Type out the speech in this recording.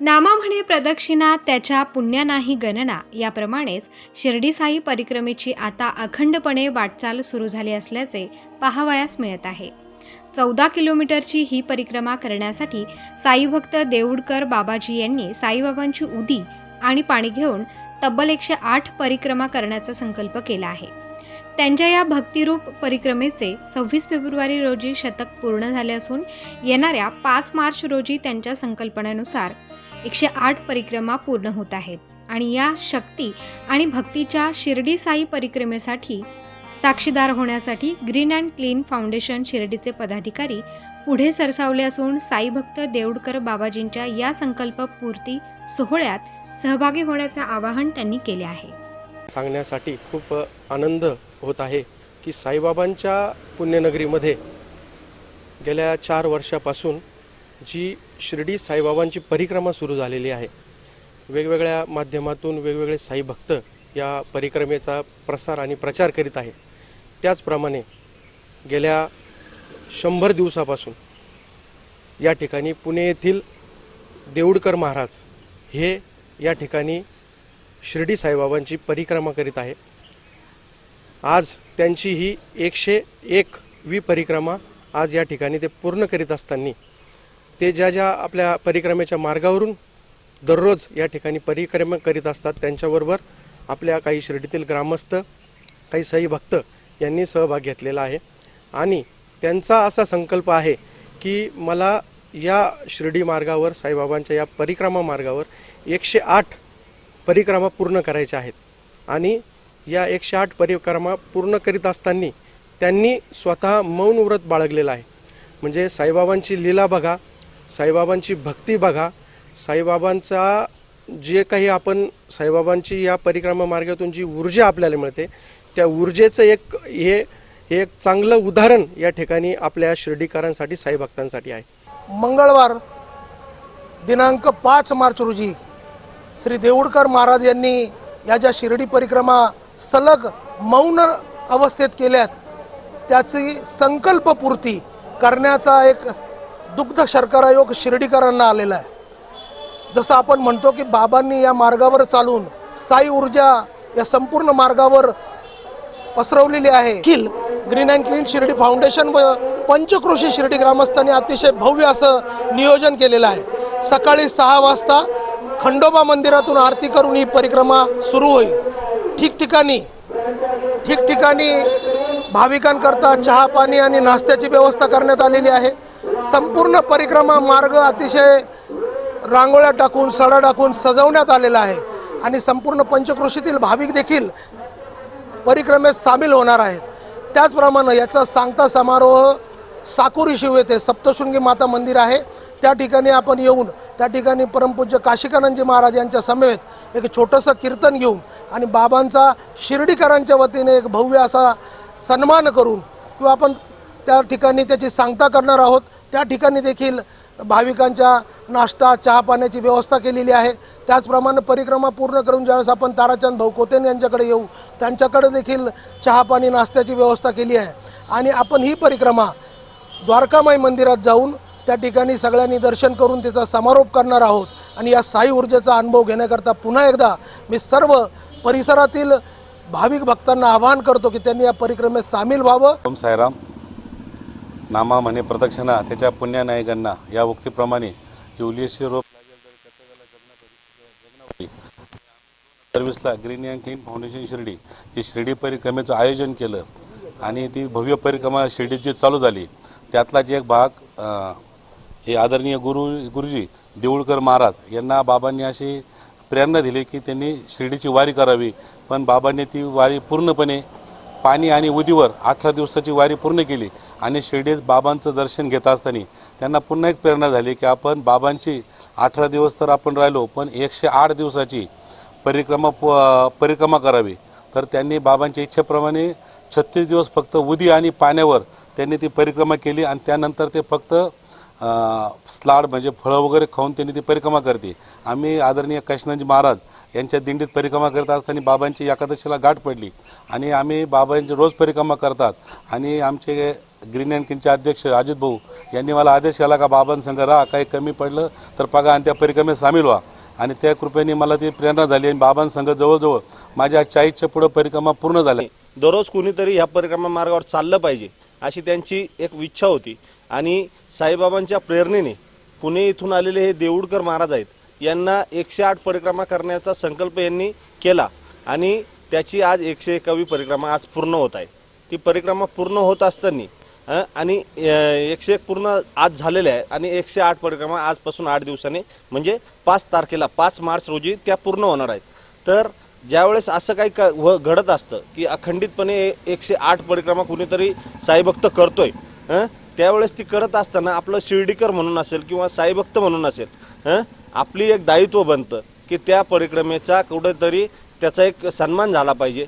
नामा म्हणे प्रदक्षिणा त्याच्या पुण्या नाही गणना. याप्रमाणेच शिर्डीसाई परिक्रमेची आता अखंडपणे वाटचाल सुरू झाली असल्याचे पाहावयास मिळत आहे. चौदा किलोमीटरची ही परिक्रमा करण्यासाठी साईभक्त देऊडकर बाबाजी यांनी साईबाबांची उदी आणि पाणी घेऊन तब्बल एकशे आठ परिक्रमा करण्याचा संकल्प केला आहे. त्यांच्या या भक्तिरूप परिक्रमेचे सव्वीस फेब्रुवारी रोजी शतक पूर्ण झाले असून येणाऱ्या पाच मार्च रोजी त्यांच्या संकल्पनेनुसार एकशे आठ परिक्रमा पूर्ण होत आहेत. आणि या शक्ती आणि भक्तीच्या शिर्डी साई परिक्रमेसाठी साक्षीदार होण्यासाठी ग्रीन अँड क्लीन फाउंडेशन शिर्डीचे पदाधिकारी पुढे सरसावले असून साई भक्त देऊडकर बाबाजींच्या या संकल्प पूर्ती सोहळ्यात सहभागी होण्याचे आवाहन त्यांनी केले आहे. सांगण्यासाठी खूप आनंद होत आहे की साईबाबांच्या पुण्यनगरीमध्ये गेल्या चार वर्षापासून जी शिर्डी साईबाबांची परिक्रमा सुरू झालेली आहे. वेगवेगळ्या माध्यमातून वेगवेगळे साई भक्त या परिक्रमेचा प्रसार आणि प्रचार करीत आहे. त्याचप्रमाणे गेल्या शंभर दिवसापासून या ठिकाणी पुणे येथील देऊडकर महाराज हे या ठिकाणी शिर्डी साईबाबांची परिक्रमा करीत आहे. आज त्यांची ही एकशे एक वी परिक्रमा आज या ठिकाणी ते पूर्ण करीत असताना ते ज्या ज्या आपल्या परिक्रमेच्या मार्गावरून दररोज या ठिकाणी परिक्रमा करीत असतात त्यांच्याबरोबर आपल्या काही शिर्डीतील ग्रामस्थ काही साई भक्त यांनी सहभाग घेतलेला आहे. आणि त्यांचा असा संकल्प आहे की मला या शिर्डी मार्गावर साईबाबांच्या या परिक्रमा मार्गावर एकशे आठ परिक्रमा पूर्ण करायच्या आहेत. आणि या एकशे आठ परिक्रमा पूर्ण करीत असताना त्यांनी स्वतः मौन व्रत बाळगलेलं आहे. म्हणजे साईबाबांची लीला बघा साईबाबांची भक्ती बघा. साईबाबांचा जे काही आपण साईबाबांची या परिक्रमा मार्गातून जी ऊर्जा आपल्याला मिळते त्या ऊर्जेचं एक हे हे एक चांगलं उदाहरण या ठिकाणी आपल्या शिर्डीकरांसाठी साईभक्तांसाठी आहे. मंगळवार दिनांक पाच मार्च रोजी श्री देऊळकर महाराज यांनी या ज्या शिर्डी परिक्रमा सलग मौन अवस्थेत केल्यात त्याची संकल्पपूर्ती करण्याचा एक दुग्ध शर्करा योग शिर्डीकरांना आलेला आहे. जसं आपण म्हणतो की बाबांनी या मार्गावर चालून साई ऊर्जा या संपूर्ण मार्गावर पसरवलेली आहे. किल green and clean Shirdi foundation व पंचकृषी शिर्डी ग्रामस्थांनी अतिशय भव्य असं नियोजन केलेलं आहे. सकाळी सहा वाजता खंडोबा मंदिरातून आरती करून ही परिक्रमा सुरू होईल. ठिकठिकाणी ठिकठिकाणी भाविकांकरता चहा पाणी आणि नाश्त्याची व्यवस्था करण्यात आलेली आहे. संपूर्ण परिक्रमा मार्ग अतिशय रांगोळ्या टाकून सडा टाकून सजवण्यात आलेला आहे. आणि संपूर्ण पंचकृषीतील भाविक देखील परिक्रमेत सामील होणार आहेत. त्याचप्रमाणे याचा सांगता समारोह साकुरी शिव येथे सप्तशृंगी माता मंदिर आहे. त्या ठिकाणी आपण येऊन त्या ठिकाणी परमपूज्य काशिकानंदजी महाराज यांच्या समेत एक छोटंसं कीर्तन घेऊन आणि बाबांचा शिर्डीकरांच्या वतीने एक भव्य असा सन्मान करून किंवा आपण त्या ठिकाणी त्याची सांगता करणार आहोत. त्या ठिकाणी देखील भाविकांच्या नाश्ता चहा पाण्याची व्यवस्था केलेली आहे. त्याचप्रमाणे परिक्रमा पूर्ण करून ज्यावेळेस आपण ताराचंद भाऊ कोतेन यांच्याकडे येऊ त्यांच्याकडे देखील चहा पाणी नाश्त्याची व्यवस्था केली आहे. आणि आपण ही परिक्रमा द्वारकामाई मंदिरात जाऊन त्या ठिकाणी सगळ्यांनी दर्शन करून त्याचा समारोप करणार आहोत. आणि या साई ऊर्जेचा अनुभव घेण्याकरता पुन्हा एकदा मी सर्व परिसरातील भाविक भक्तांना आवाहन करतो की त्यांनी या परिक्रमेत सामील व्हावं. ओम साईराम. नामा म्हणे प्रदक्षिणा त्याच्या पुण्या नायकांना या उक्तीप्रमाणे युलियसी rope सर्व्हिसला green and clean foundation Shirdi ही शिर्डी परिक्रमेचं आयोजन केलं आणि ती भव्य परिक्रमा शिर्डीची चालू झाली. त्यातलाच एक भाग हे आदरणीय गुरु गुरुजी देऊळकर महाराज यांना बाबांनी अशी प्रेरणा दिली की त्यांनी शिर्डीची वारी करावी. पण बाबांनी ती वारी पूर्णपणे पाणी आणि उदीवर अठरा दिवसाची वारी पूर्ण केली आणि शिर्डीत बाबांचं दर्शन घेत असताना त्यांना पुन्हा एक प्रेरणा झाली की आपण बाबांची अठरा दिवस तर आपण राहिलो पण एकशे आठ दिवसाची परिक्रमा प- परिक्रमा करावी. तर त्यांनी बाबांच्या इच्छेप्रमाणे छत्तीस दिवस फक्त उदी आणि पाण्यावर त्यांनी ती परिक्रमा केली आणि त्यानंतर ते फक्त स्लाड म्हणजे फळं वगैरे खाऊन त्यांनी ती परिक्रमा करते. आम्ही आदरणीय कृष्णजी महाराज यांच्या दिंडीत परिक्रमा करत असताना बाबांची एकादशीला गाठ पडली. आणि आम्ही बाबांची रोज परिक्रमा करतात. आणि आमचे ग्रीन अँड किनचे अध्यक्ष अजित भाऊ यांनी मला आदेश केला का बाबांसंग राहा काही कमी पडलं तर बघा आणि त्या परिक्रमेत सामील व्हा. आणि त्या कृपेने मला ती प्रेरणा झाली आणि बाबांसंग जवळजवळ माझ्या चाळीसच्या पुढं परिक्रमा पूर्ण झाल्या. दररोज कुणीतरी ह्या परिक्रमा मार्गावर चाललं पाहिजे अशी त्यांची एक इच्छा होती. आणि साईबाबांच्या प्रेरणेने पुणे इथून आलेले हे देऊळकर महाराज आहेत यांना एकशे आठ परिक्रमा करण्याचा संकल्प यांनी केला आणि त्याची आज एकशे एकावी परिक्रमा आज पूर्ण होत आहे ती परिक्रमा पूर्ण होत असताना आणि एकशे एक पूर्ण आज झालेले आहे आणि एकशे आठ परिक्रमा आजपासून आठ दिवसांनी म्हणजे पाच तारखेला पाच मार्च रोजी त्या पूर्ण होणार आहेत तर ज्यावेळेस असं काही क व घडत असतं की अखंडितपणे एकशे आठ परिक्रमा कुणीतरी साईभक्त करतोय हं? त्यावेळेस ती करत असताना आपलं शिर्डीकर म्हणून असेल किंवा साईभक्त म्हणून असेल हं? आपली एक दायित्व बनतं की त्या परिक्रमेचा कुठेतरी त्याचा एक सन्मान झाला पाहिजे